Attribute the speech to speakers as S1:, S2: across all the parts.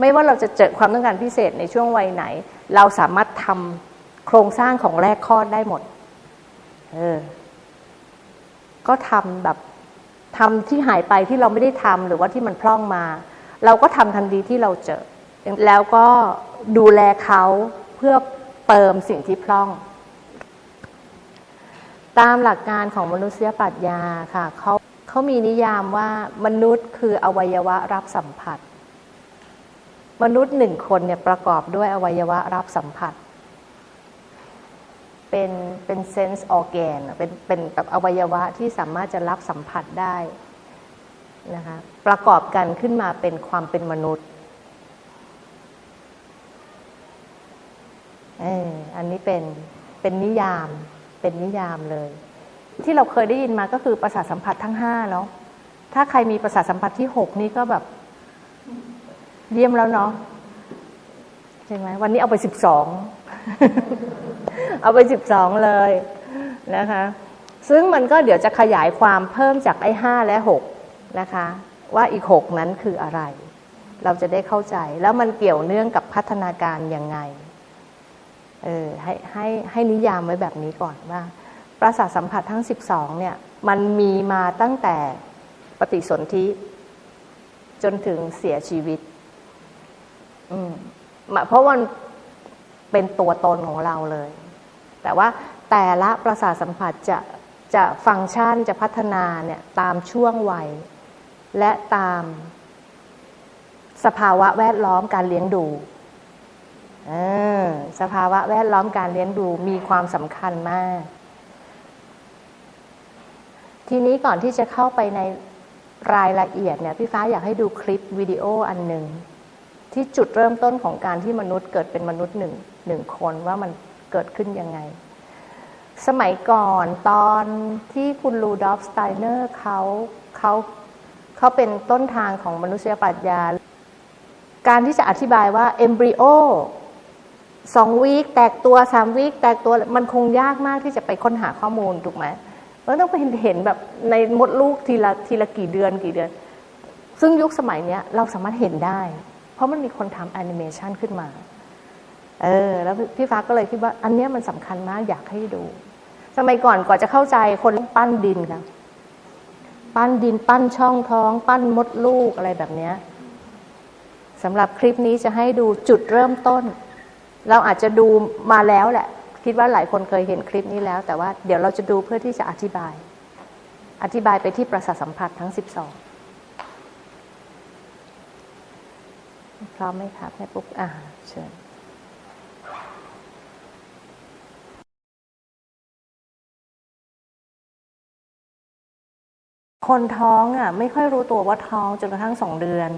S1: ไม่ว่าเราจะเจอความต้องการพิเศษในช่วงวัยไหน เราสามารถทำโครงสร้างของแรกคลอดได้หมด เออ ก็ทำแบบทำที่หายไปที่เราไม่ได้ทำหรือว่าที่มันพร่องมา เราก็ทำทันทีที่เราเจอ แล้วก็ดูแลเขาเพื่อเติมสิ่งที่พร่อง ตามหลักการของมนุษยปรัชญาค่ะเขาเขามีนิยามว่ามนุษย์คืออวัยวะรับสัมผัส มนุษย์หนึ่งคนเนี่ยประกอบด้วยอวัยวะรับสัมผัส เป็นเป็นเซนส์ออแกนเป็นเป็นแบบอวัยวะที่สามารถจะรับสัมผัสได้นะคะประกอบกันขึ้นมาเป็นความเป็นมนุษย์เอออันนี้เป็นเป็นนิยามเป็นนิยามเลย ที่เราเคยได้ยินมาก็คือประสาทสัมผัสทั้งห้าเนาะถ้าใครมีประสาทสัมผัสที่หกนี่ก็แบบ เยี่ยมแล้วเนาะใช่ไหมวันนี้เอาไปสิบสองเอาไปสิบสองเลยนะคะ ซึ่งมันก็เดี๋ยวจะขยายความเพิ่มจากไอ้ห้าและหกนะคะ ว่าอีกหกนั้นคืออะไร เราจะได้เข้าใจแล้วมันเกี่ยวเนื่องกับพัฒนาการยังไงเออให้ให้ให้นิยามไว้แบบนี้ก่อนว่า ประสาทสัมผัสทั้ง 12 เนี่ย มันมีมาตั้งแต่ปฏิสนธิจนถึงเสียชีวิต อืมเพราะมันเป็นตัวตนของเราเลย แต่ว่าแต่ละประสาทสัมผัสจะจะฟังก์ชันจะพัฒนาเนี่ยตามช่วงวัย และตามสภาวะแวดล้อมการเลี้ยงดูสภาวะแวดล้อมการเลี้ยงดูมีความสำคัญมาก ทีนี้ก่อนที่จะเข้าไปในรายละเอียดเนี่ยพี่ฟ้าอยากให้ดูคลิปวิดีโออันหนึ่ง ที่จุดเริ่มต้นของการที่มนุษย์เกิดเป็นมนุษย์หนึ่งหนึ่งคนว่ามันเกิดขึ้นยังไง สมัยก่อนตอนที่คุณลูดอฟสไตเนอร์เขาเขาเขาเป็นต้นทางของมนุษยปรัชญา การที่จะอธิบายว่าเอมบริโอสองวีคแตกตัวสามวีคแตกตัวมันคงยากมากที่จะไปค้นหาข้อมูลถูกไหมมันต้องไปเห็นแบบในมดลูกทีละทีละกี่เดือนกี่เดือน ซึ่งยุคสมัยนี้เราสามารถเห็นได้ เพราะมันมีคนทำแอนิเมชันขึ้นมา เออ แล้วพี่ฟ้าก็เลยคิดว่า อันนี้มันสำคัญมากอยากให้ดู สมัยก่อนก่อนจะเข้าใจคนปั้นดินค่ะ ปั้นดินปั้นช่องท้อง ปั้นมดลูกอะไรแบบนี้สำหรับคลิปนี้จะให้ดูจุดเริ่มต้น เราอาจจะดูมาแล้วแหละ คิดว่าหลายคนเคยเห็นคลิปนี้แล้ว แต่ว่าเดี๋ยวเราจะดูเพื่อที่จะอธิบาย อธิบายไปที่ประสาทสัมผัสทั้ง 12 พร้อมไหมคะแม่ปุ๊กอ่าเชิญคนท้องอะ ไม่ค่อยรู้ตัวว่าท้องจนกระทั่งสองเดือน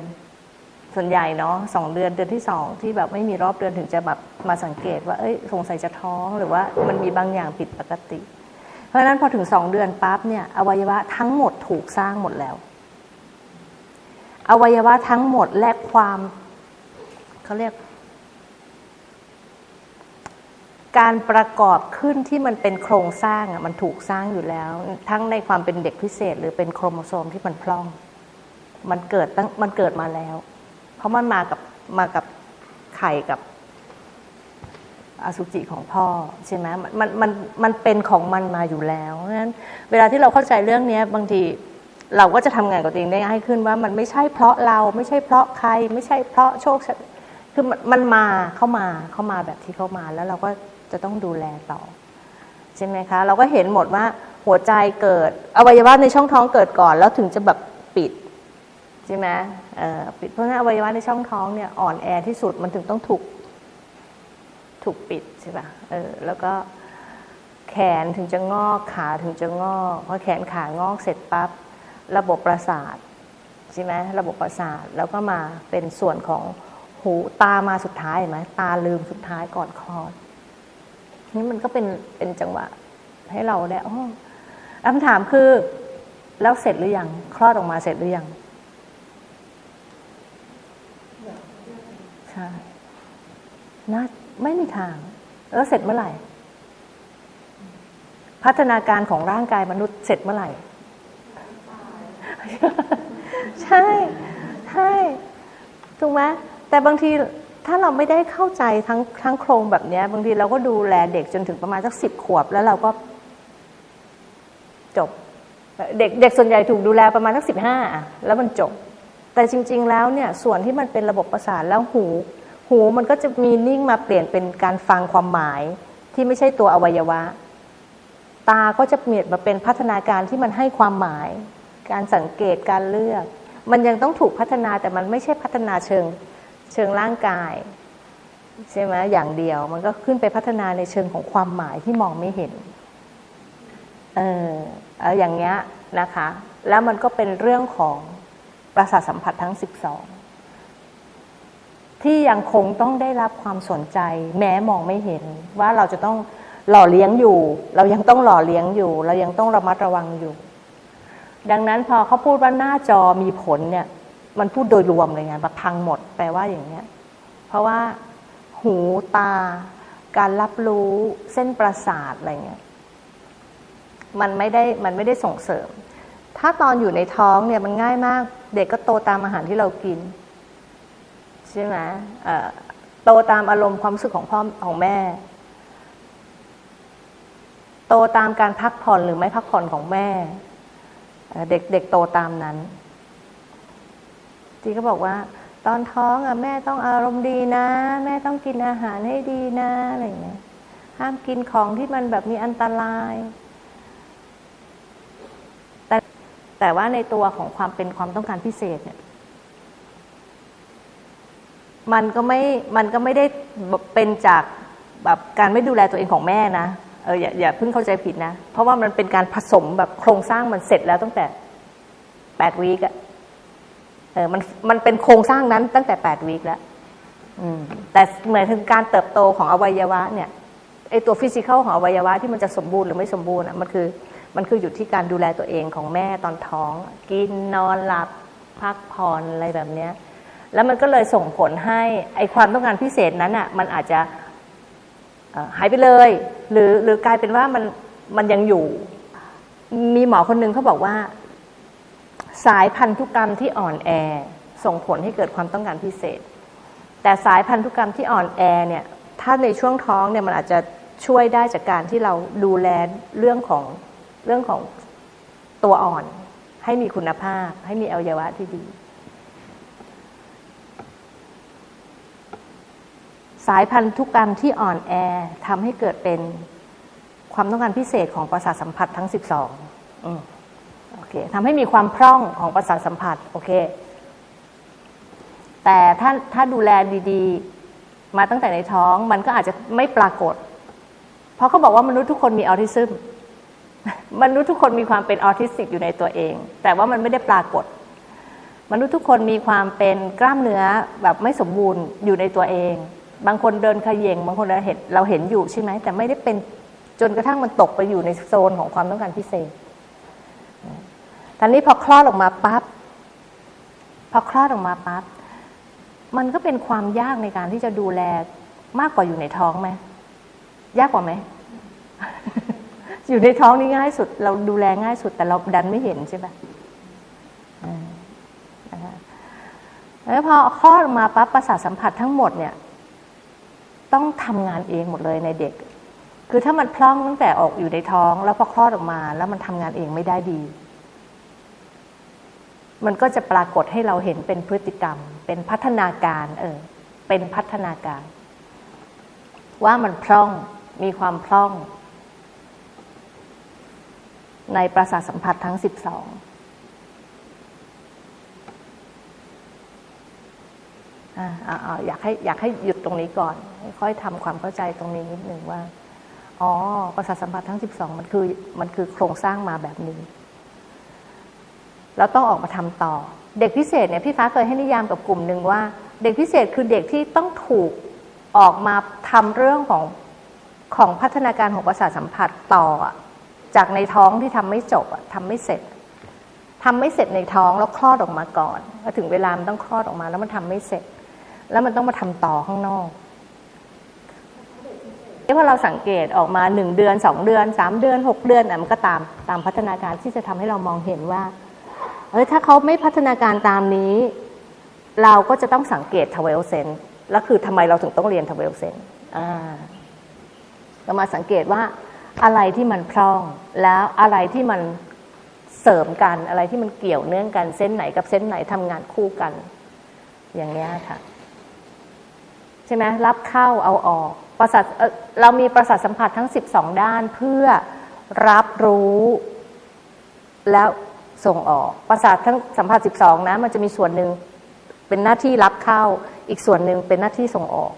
S1: ส่วนใหญ่เนาะสองเดือนเดือนที่สองที่แบบไม่มีรอบเดือนถึงจะแบบมาสังเกตว่าเอ้ยสงสัยจะท้องหรือว่ามันมีบางอย่างผิดปกติ เพราะฉะนั้นพอถึงสองเดือนปั๊บเนี่ยอวัยวะทั้งหมดถูกสร้างหมดแล้ว อวัยวะทั้งหมดและความ เขาเรียก การประกอบขึ้นที่มันเป็นโครงสร้างอะมันถูกสร้างอยู่แล้ว ทั้งในความเป็นเด็กพิเศษ หรือเป็นโครโมโซมที่มันพร่อง มันเกิดตั้งมันเกิดมาแล้ว เพราะมันมากับมากับไข่กับอสุจิของพ่อใช่ไหมมันมันมันเป็นของมันมาอยู่แล้วเพราะฉะนั้นเวลาที่เราเข้าใจเรื่องนี้บางทีเราก็จะทำงานกับตัวเองได้ง่ายขึ้นว่ามันไม่ใช่เพราะเราไม่ใช่เพราะใคร ไม่ใช่เพราะโชค คือมันมาเข้ามาเข้ามาแบบที่เข้ามาแล้วเราก็จะต้องดูแลต่อ ใช่ไหมคะ เราก็เห็นหมดว่าหัวใจเกิด อวัยวะในช่องท้องเกิดก่อน แล้วถึงจะแบบปิดใช่ไหมปิดเพราะฉะนั้นอวัยวะในช่องท้องเนี่ยอ่อนแอที่สุดมันถึงต้องถูกถูกปิดใช่ป่ะเออแล้วก็แขนถึงจะงอกขาถึงจะงอกพอแขนขางอกเสร็จปั๊บระบบประสาทใช่ไหมระบบประสาทแล้วก็มาเป็นส่วนของ หูตามาสุดท้ายเห็นไหมตาลืมสุดท้ายก่อนคลอดนี่มันก็เป็นเป็นจังหวะ ให้เราได้อ๋อคำถามคือ แล้วเสร็จหรือยังคลอดออกมาเสร็จหรือยังใช่น่าไม่มีทางแล้วเสร็จเมื่อไหร่ พัฒนาการของร่างกายมนุษย์เสร็จเมื่อไหร่ ใช่ ใช่ถูกไหม แต่บางทีถ้าเราไม่ได้เข้าใจทั้งทั้งโครงแบบนี้บางทีเราก็ดูแลเด็กจนถึงประมาณสักสิบขวบ แล้วเราก็จบ เด็กเด็กส่วนใหญ่ถูกดูแลประมาณสักสิบห้าแล้วมันจบ แต่จริง ๆ แล้วเนี่ยส่วนที่มันเป็นระบบประสาทแล้วหู หูมันก็จะมีนิ่งมาเปลี่ยนเป็นการฟังความหมายที่ไม่ใช่ตัวอวัยวะ ตาก็จะเปลี่ยนมาเป็นพัฒนาการที่มันให้ความหมาย การสังเกตการเลือก มันยังต้องถูกพัฒนาแต่มันไม่ใช่พัฒนาเชิง เชิงร่างกาย ใช่ไหมอย่างเดียว มันก็ขึ้นไปพัฒนาในเชิงของความหมายที่มองไม่เห็น เออเอาอย่างเงี้ยนะคะ แล้วมันก็เป็นเรื่องของประสาทสัมผัสทั้ง 12 ที่ยังคงต้องได้รับความสนใจ แม้มองไม่เห็นว่าเราจะต้องหล่อเลี้ยงอยู่ เรายังต้องหล่อเลี้ยงอยู่ เรายังต้องระมัดระวังอยู่ ดังนั้นพอเขาพูดว่าหน้าจอมีผลเนี่ย มันพูดโดยรวมเลยไงแบบพังหมดแปลว่าอย่างเนี้ย เพราะว่าหูตา การรับรู้เส้นประสาทอะไรเงี้ยมันไม่ได้มันไม่ได้ส่งเสริม ถ้าตอนอยู่ในท้องเนี่ยมันง่ายมาก เด็กก็โตตามอาหารที่เรากิน ใช่ไหมเออโตตามอารมณ์ความรู้สึกของพ่อของแม่ โตตามการพักผ่อนหรือไม่พักผ่อนของแม่ เด็กเด็กโตตามนั้น ที่เขาบอกว่า ตอนท้องอะแม่ต้องอารมณ์ดีนะ แม่ต้องกินอาหารให้ดีนะอะไรอย่างเงี้ยห้ามกินของที่มันแบบมีอันตราย แต่แต่ว่าในตัวของความเป็นความต้องการพิเศษเนี่ยมันก็ไม่ มันก็ไม่ได้เป็นจากแบบการไม่ดูแลตัวเองของแม่นะ เอออย่าอย่าเพิ่งเข้าใจผิดนะ เพราะว่ามันเป็นการผสมแบบโครงสร้างมันเสร็จแล้วตั้งแต่แปดวีกอะ เออมันมันเป็นโครงสร้างนั้นตั้งแต่แปดวีคแล้วแต่เหมือนถึงการเติบโตของอวัยวะเนี่ยไอตัวฟิสิกอลของอวัยวะที่มันจะสมบูรณ์หรือไม่สมบูรณ์อะมันคือมันคืออยู่ที่การดูแลตัวเองของแม่ตอนท้อง กินนอนหลับพักผ่อนอะไรแบบเนี้ยแล้วมันก็เลยส่งผลให้ไอความต้องการพิเศษนั้นอะมันอาจจะหายไปเลย หรือหรือกลายเป็นว่ามันมันยังอยู่ มีหมอคนนึงเขาบอกว่า สายพันธุกรรมที่อ่อนแอส่งผลให้เกิดความต้องการพิเศษ แต่สายพันธุกรรมที่อ่อนแอเนี่ยถ้าในช่วงท้องเนี่ยมันอาจจะช่วยได้จากการที่เราดูแลเรื่องของเรื่องของตัวอ่อน ให้มีคุณภาพ ให้มีอวัยวะที่ดี สายพันธุกรรมที่อ่อนแอทำให้เกิดเป็นความต้องการพิเศษของประสาทสัมผัสทั้ง 12อืมโอเคทำให้มีความพร่องของประสาทสัมผัส โอเค แต่ถ้าถ้าดูแลดีๆ มาตั้งแต่ในท้อง มันก็อาจจะไม่ปรากฏ เพราะเขาบอกว่ามนุษย์ทุกคนมีออทิซึมมนุษย์ทุกคนมีความเป็นออทิสติกอยู่ในตัวเอง แต่ว่ามันไม่ได้ปรากฏ มนุษย์ทุกคนมีความเป็นกล้ามเนื้อแบบไม่สมบูรณ์อยู่ในตัวเอง บางคนเดินขยเยงบางคนเราเห็นเราเห็นอยู่ใช่ไหมแต่ไม่ได้เป็นจนกระทั่งมันตกไปอยู่ในโซนของความต้องการพิเศษ ตอนนี้พอคลอดออกมาปั๊บพอคลอดออกมาปั๊บมันก็เป็นความยากในการที่จะดูแลมากกว่าอยู่ในท้องไหมยากกว่าไหม อยู่ในท้องนี่ง่ายสุด เราดูแลง่ายสุด แต่เราดันไม่เห็นใช่ปะอ่านะคะแล้วพอคลอดออกมาปั๊บประสาทสัมผัสทั้งหมดเนี่ย ต้องทำงานเองหมดเลยในเด็ก คือถ้ามันพร่องตั้งแต่ออกอยู่ในท้อง แล้วพอคลอดออกมา แล้วมันทำงานเองไม่ได้ดี มันก็จะปรากฏให้เราเห็นเป็นพฤติกรรม เป็นพัฒนาการเออเป็นพัฒนาการ ว่ามันพร่องมีความพร่อง ในประสาทสัมผัสทั้ง 12อ่าอ่าอยากให้อยากให้หยุดตรงนี้ก่อน ค่อยทำความเข้าใจตรงนี้นิดหนึ่งว่า อ๋อ ประสาทสัมผัสทั้ง 12 มันคือมันคือโครงสร้างมาแบบนี้ เราต้องออกมาทำต่อ เด็กพิเศษเนี่ยพี่ฟ้าเคยให้นิยามกับกลุ่มหนึ่งว่า เด็กพิเศษคือเด็กที่ต้องถูกออกมาทำเรื่องของของพัฒนาการของประสาทสัมผัสต่อ จากในท้องที่ทำไม่จบทำไม่เสร็จทำไม่เสร็จในท้องแล้วคลอดออกมาก่อนพอถึงเวลามันต้องคลอดออกมา แล้วมันทำไม่เสร็จ แล้วมันต้องมาทำต่อข้างนอกพอเราสังเกตออกมาหนึ่งเดือนสองเดือนสามเดือนหกเดือนอะมันก็ตามตามพัฒนาการที่จะทำให้เรามองเห็นว่า เออถ้าเขาไม่พัฒนาการตามนี้ เราก็จะต้องสังเกตทเวลเซนแล้วคือทำไมเราถึงต้องเรียนทเวลเซนเรามาสังเกตว่าอะไรที่มันพร่องแล้วอะไรที่มันเสริมกันอะไรที่มันเกี่ยวเนื่องกันเส้นไหนกับเส้นไหนทำงานคู่กัน อย่างนี้ค่ะใช่ไหมรับเข้าเอาออกประสาทเเรามีประสาทสัมผัสทั้ง 12 ด้านเพื่อรับรู้ แล้ว ส่งออก ประสาททั้งสัมผัส 12 นะ มันจะมีส่วนหนึ่งเป็นหน้าที่รับเข้า อีกส่วนหนึ่งเป็นหน้าที่ส่งออก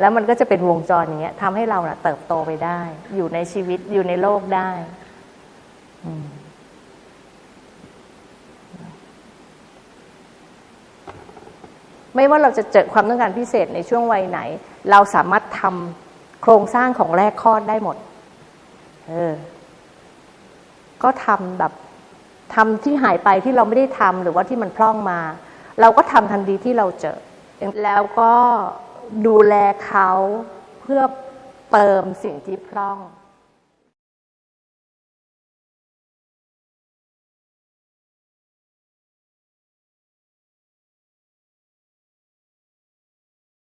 S1: แล้วมันก็จะเป็นวงจรอย่างเงี้ยทำให้เราน่ะเติบโตไปได้ อยู่ในชีวิตอยู่ในโลกได้มไม่ว่าเราจะเจอความต้องการพิเศษในช่วงวัยไหน เราสามารถทำโครงสร้างของแรกคลอดได้หมด เออ ก็ทำแบบ ทำที่หายไปที่เราไม่ได้ทำหรือว่าที่มันพร่องมา เราก็ทำทันทีที่เราเจอ แล้วก็ดูแลเขาเพื่อเติมสิ่งที่พร่อง